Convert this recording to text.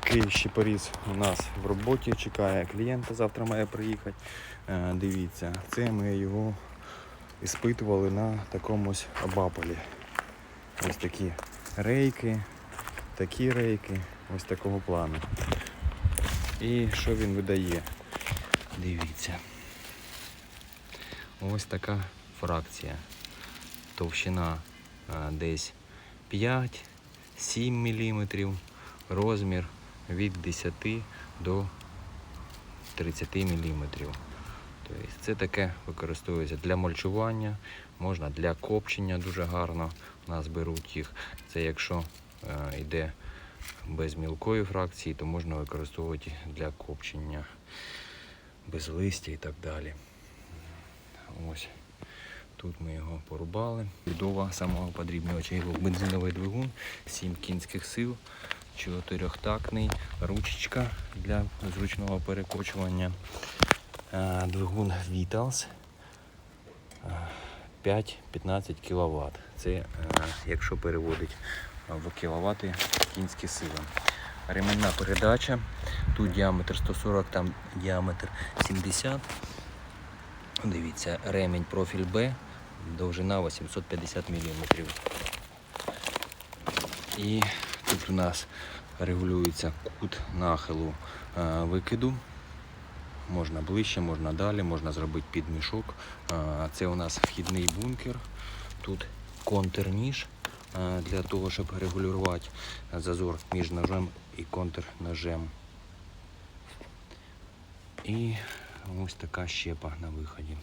Такий щепоріз у нас в роботі чекає клієнта, завтра має приїхати. Е, Дивіться, це ми його іспитували на такомусь обаполі. Ось такі рейки, такі рейки, ось такого плану. І що він видає? Дивіться. Ось така фракція. Товщина десь 5-7 мм, розмір від 10 до 30 мм. Тобто це таке використовується для мульчування, можна для копчення дуже гарно. У нас беруть їх. Це якщо е, йде без мілкої фракції, то можна використовувати для копчення без листя і так далі. Ось. Тут ми його порубали. Будова самого подрібнювача його бензиновий двигун, 7 кінських сил, чотирьохтактний, ручечка для зручного перекочування. Е, Двигун Vitals е, 5-15 кВт. Це е, якщо переводить в кіловати кінські сили. Ременна передача. Тут діаметр 140, там діаметр 70. Дивіться, ремінь профіль Б, довжина 850 мм. І тут у нас регулюється кут нахилу е, викиду. Можна ближче, можна далі, можна зробити підмішок. Е, Це у нас вхідний бункер. Тут контрніж е, для того, щоб регулювати зазор між ножем і контрножем. І ось така щепа на виході.